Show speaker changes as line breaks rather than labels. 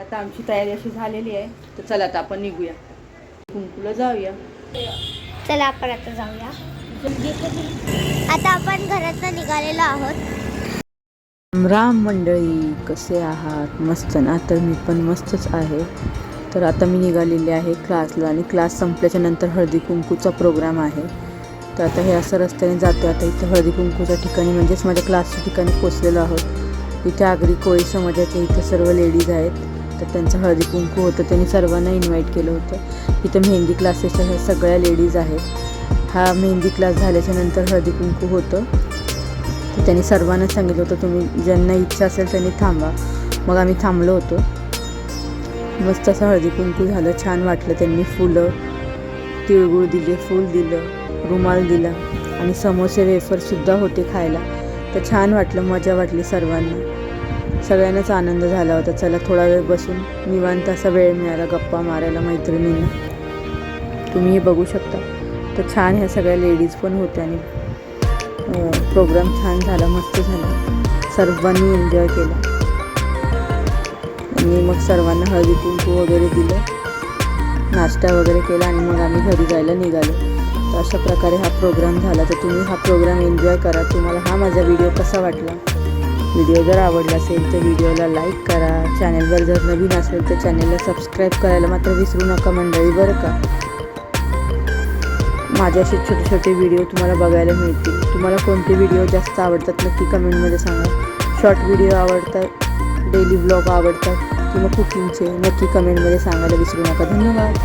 आता आमची तयारी अशी झालेली आहे. तर चला आता आपण निघूया. कुंकुला जाऊया.
चला आपण आता जाऊया. आता आपण घरातनं निघालेलो आहोत.
राम मंडळी कसे आहात? मस्त ना? तर मी पण मस्तच आहे. तर आता मी निघालेली आहे क्लासला आणि क्लास संपल्याच्या नंतर हळदी कुंकूचा प्रोग्राम आहे. तर आता हे असं रस्त्याने जातो आता इथं हळदी कुंकूच्या ठिकाणी म्हणजेच माझ्या क्लासच्या ठिकाणी पोचलेलो आहोत. इथे आगरी कोळी समाजाचे इथं सर्व लेडीज आहेत. तर त्यांचं हळदी कुंकू होतं. त्यांनी सर्वांना इन्व्हाइट केलं होतं. इथं मेहंदी क्लासेसच्या ह्या सगळ्या लेडीज आहेत. हा मेहंदी क्लास झाल्याच्यानंतर हळदी कुंकू होतं. तर त्यांनी सर्वांना सांगितलं होतं तुम्ही ज्यांना इच्छा असेल त्यांनी थांबा. मग आम्ही थांबलो होतो. मस्त असं हळदी कुंकू झालं. छान वाटलं त्यांनी फुलं तिळगुळ दिले फूल दिलं रुमाल दिला. आणि समोसे वेफरसुद्धा होते खायला. तर छान वाटलं मजा वाटली सर्वांना. सगळ्यांनाच आनंद झाला होता. चला थोडा वेळ बसून निवांत असा वेळ मिळाला गप्पा मारायला मैत्रिणींना. तुम्ही हे बघू शकता. तर छान ह्या सगळ्या लेडीज पण होत्या आणि प्रोग्राम छान झाला मस्त झाला. सर्वांनी एन्जॉय केला. आणि मग सर्वांना हळदी कुंकू वगैरे दिलं. नाश्ता वगैरे केला आणि मग आम्ही घरी जायला निघालो. तर अशा प्रकारे हा प्रोग्राम झाला. तर तुम्ही हा प्रोग्राम एन्जॉय करा. तुम्हाला हा माझा व्हिडिओ कसा वाटला? व्हिडिओ जर आवडला असेल तर व्हिडिओला लाईक करा. चॅनलवर जर नवीन असेल तर चॅनलला सबस्क्राईब करायला मात्र विसरू नका मंडळी बरं का? माझे असे छोटे छोटे व्हिडिओ तुम्हाला बघायला मिळतील. तुम्हाला कोणते व्हिडिओ जास्त आवडतात नक्की कमेंटमध्ये सांगा. शॉर्ट व्हिडिओ आवडतात डेली ब्लॉग आवडतात किंवा कुकिंगचे नक्की कमेंटमध्ये सांगायला विसरू नका. धन्यवाद.